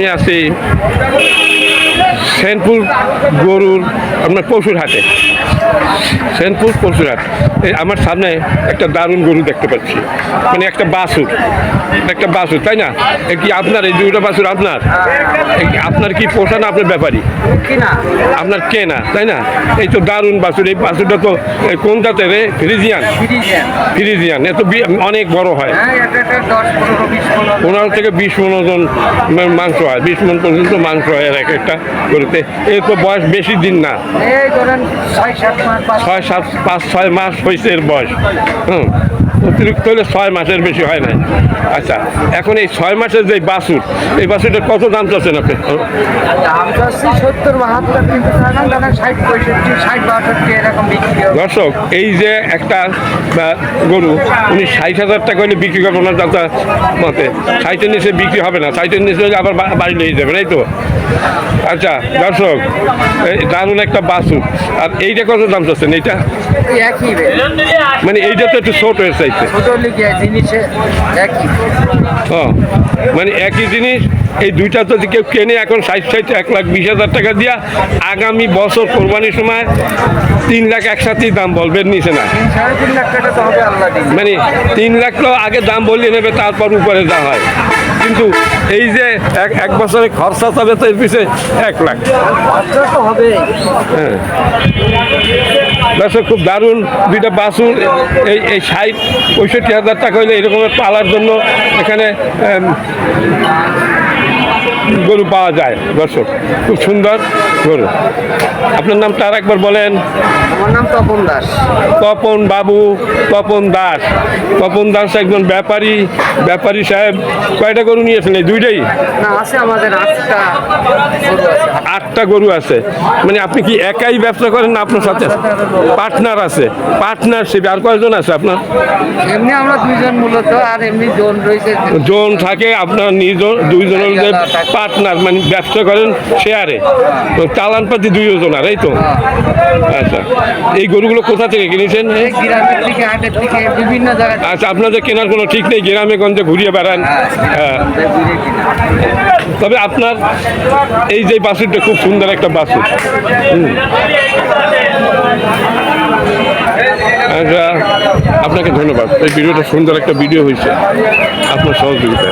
আমি আছি সেনপুর গরুর আপনার পশুর হাটে। সেনপুর পশুর হাট। এই আমার সামনে একটা দারুণ গরু দেখতে পাচ্ছি। মানে একটা বাসুর একটা বাসুর তাই না? কি আপনার এই দুটো বাসুর আপনার? আপনার কি পোষা না আপনার ব্যাপারই আপনার কেনা তাই না? এই তো দারুণ বাসুর এই বাসুরটা তো কোন জাতের রে? ফ্রিজিয়ান? ফ্রিজিয়ান। এত অনেক বড় হয়। হ্যাঁ পনেরো থেকে বিশ মন ওজন মাংস হয়। বিশ মন পর্যন্ত মাংস হয় আর এক একটা গরুতে এর তো বয়স বেশি দিন না। ছয় সাত পাঁচ ছয় মাস হয়েছে এর বয়স। হুম। অতিরিক্ত হলে ছয় মাসের বেশি হয় না আচ্ছা এখন এই ছয় মাসের যে বাসুর এই বাছুরটা কত দাম চাচ্ছেন আপনি? দর্শক এই যে একটা গরু উনি ষাট হাজার টাকা হলে বিক্রি করবেন না দাদা মতে। ষাটের নিচে বিক্রি হবে না ষাটের নিচে হলে আবার বাড়ি নিয়ে যাবেন এই তো? আচ্ছা দর্শক এই দারুণ একটা বাছুর। আর এইটা কত দাম চাচ্ছেন? এইটা? মানে এইটা তো একটু ছোট হয়ে একই? ও মানে একই জিনিস এই দুইটা তো কেউ কেনে এখন ষাট ষাট এক লাখ বিশ হাজার টাকা দিয়া আগামী বছর কোরবানির সময় তিন লাখ একসাথেই দাম বলবেন নিচে না? তিন সাড়ে তিন লাখ টাকা তো হবে আল্লাহ দিন। মানে তিন লাখ তো আগে দাম বললে নেবে তারপর উপরে যা হয়। কিন্তু এই যে এক এক বছরে খরচা চাবে তো এর পিছিয়ে এক লাখ। হ্যাঁ। দর্শক খুব দারুণ দুইটা বাসুর এই এই ষাট পঁয়ষট্টি হাজার টাকা হইলে এরকমের পালার জন্য এখানে গরু পাওয়া যায় দর্শক। খুব সুন্দর গরু। আপনার নামটা আর একবার বলেন। আমার নাম তপন দাস। তপন বাবু তপন দাস। তপন দাস একজন ব্যাপারী ব্যাপারী সাহেব। কয়টা গরু নিয়েছেন এই দুইটাই? না আছে আমাদের আটটা আটটা গরু আছে। মানে আপনি কি একাই ব্যবসা করেন না আপনার সাথে? পার্টনার আছে। পার্টনারশিপ। আর কয়জন আছে আপনার? এমনি আমরা দুইজন মূলত আর এমনি জোন রয়েছে। জন থাকে আপনার নিজ দুইজনের পার্টনার মানে ব্যবসা করেন শেয়ারে তো চালান পাতি দুইজন আর এই তো? আচ্ছা। এই গরুগুলো কোথা থেকে কিনেছেন? আচ্ছা আপনাদের কেনার কোনো ঠিক নেই গ্রামে গঞ্জে ঘুরিয়ে বেড়ান। হ্যাঁ তবে আপনার এই যে বাসুরটা খুব সুন্দর একটা বাসুর। আচ্ছা আপনাকে ধন্যবাদ। এই ভিডিওটা সুন্দর একটা ভিডিও হয়েছে। আপনার সহযোগিতা